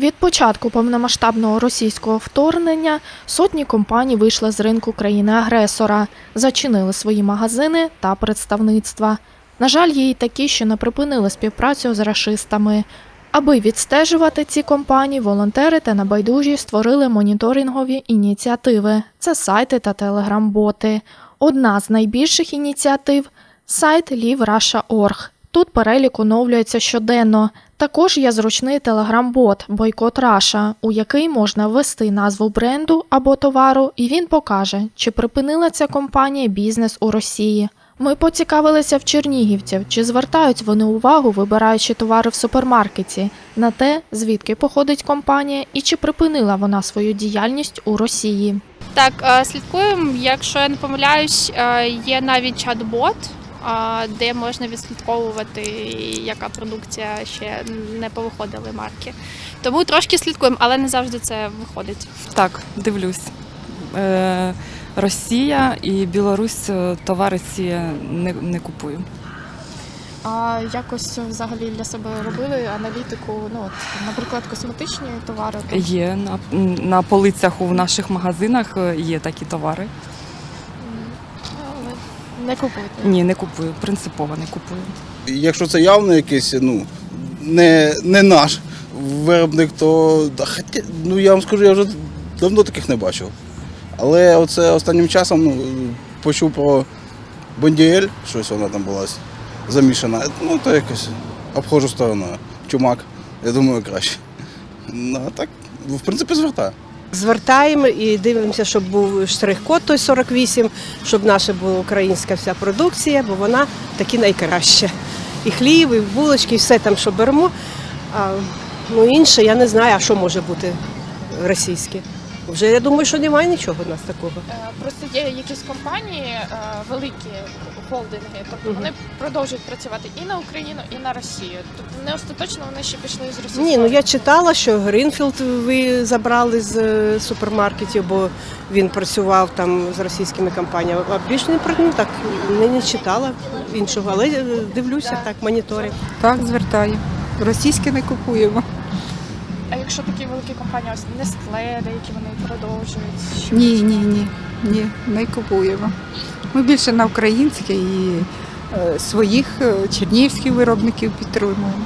Від початку повномасштабного російського вторгнення сотні компаній вийшли з ринку країни-агресора, зачинили свої магазини та представництва. На жаль, є й такі, що не припинили співпрацю з рашистами. Аби відстежувати ці компанії, волонтери та небайдужі створили моніторингові ініціативи. Це сайти та телеграм-боти. Одна з найбільших ініціатив сайт LiveRussia.org. Тут перелік оновлюється щоденно. Також є зручний телеграм-бот Бойкот Раша, у який можна ввести назву бренду або товару, і він покаже, чи припинила ця компанія бізнес у Росії. Ми поцікавилися в чернігівців, чи звертають вони увагу, вибираючи товари в супермаркеті, на те, звідки походить компанія і чи припинила вона свою діяльність у Росії. Так, е, слідкуємо. Якщо я не помиляюсь, е, є навіть чат-бот, де можна відслідковувати, яка продукція ще не повиходили марки. Тому трошки слідкуємо, але не завжди це виходить. Так, дивлюсь. Е, Росія і Білорусь е, товари ці не, не купую. А якось взагалі для себе робили аналітику, ну от, наприклад, косметичні товари. Є на, на полицях у наших магазинах е, є такі товари. Не купуєте. Ні, не купую, принципово не купую. Якщо це явно якийсь, ну, не, не наш виробник, то хоча, ну, я вам скажу, я вже давно таких не бачив. Але оце останнім часом ну, почув про Бондіель, щось вона там була замішана. Ну, то якось обходжу стороною. Чумак, я думаю, краще. Ну, а так, в принципі, звертаю. Звертаємо і дивимося, щоб був штрих-код той 48, щоб наша була українська вся продукція, бо вона таки найкраща. І хліб, і булочки, і все там, що беремо. А ну інше я не знаю, а що може бути російське. Вже я думаю, що немає нічого у нас такого. Е, Просто є якісь компанії е, великі холдинги, тобто вони продовжують працювати і на Україну, і на Росію. Тобто не остаточно вони ще пішли з Росії. Ні, ну я читала, що Грінфілд ви забрали з е, супермаркетів, бо він працював там з російськими компаніями. А більш не про ну, так не, не читала іншого, але дивлюся так, моніторю. Так, звертаю. Російське не купуємо. А якщо такі великі компанії, ось скледи, деякі вони продовжують. Ні, ні, ні, ні, не купуємо. Ми більше на українське і е, своїх е, виробників підтримуємо.